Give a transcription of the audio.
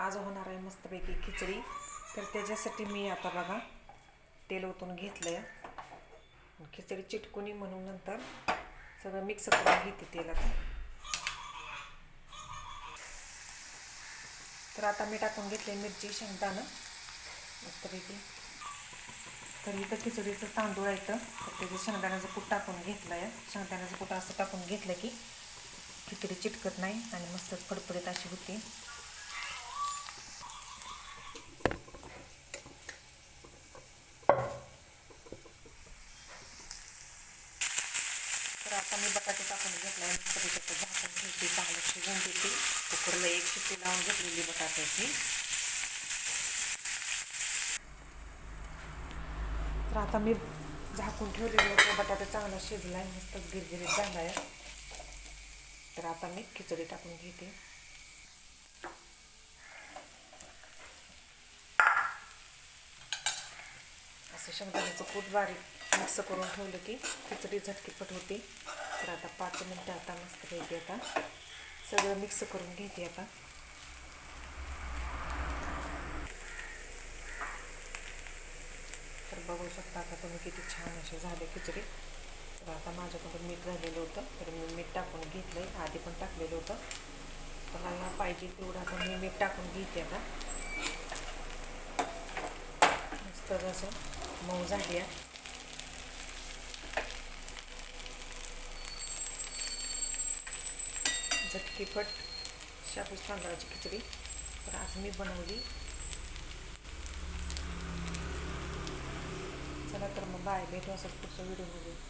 आज होणार आहे मस्तपैकी खिचडी. तर त्याच्यासाठी मी आता बघा तेल ओतून घेतलं आहे खिचडी चिटकुनी म्हणून नंतर सगळं मिक्स करून घेते तेलात तर आता मी टाकून घेतले मिरची शेंगदाणं. मस्तपैकी. तर इथं खिचडीचं तांदूळ आहे तर त्याचं शेंगदाण्याचं कूट टाकून घेतलं आहे शेंगदाण्याचं कूट असं टाकून घेतलं की खिचडी चिटकत नाही आणि मस्त फडफडीत अशी होती. तर आता मी बटाटे टाकून घेतला आहे मस्त झाकून घेते चांगलं शिजवून देते कुकरला एक शिट्टी लावून घेतलेली बटाट्याची. तर आता मी झाकून ठेवलेलं होतं बटाटा चांगला शिजला आहे. मस्त गिरगिरीत झाला आहे. तर आता मी खिचडी टाकून घेते. असं शेंगदाण्याचं कूट बारीक मिक्स करून ठेवलं की खिचडी झटकीपट होते. तर आता पाच मिनटं आता मस्त घ्यायची आता. सगळं मिक्स करून घेते आता. तर बघू शकता आता तुम्ही किती छान असे झाले खिचडी. तर आता माझ्याकडून मीठ झालेलं होतं. तर मी मीठ टाकून घेतलं आहे आधी पण टाकलेलं होतं. तर मला पाहिजे तेवढं आता मी मीठ टाकून घेते आता. मस्त असं मऊ झाली आहे. झटकीपट शाबूस तांदळाची खिचडी. तर आज मी बनवली. चला तर मग बाय. भेटू असं पुढच्या व्हिडिओमध्ये.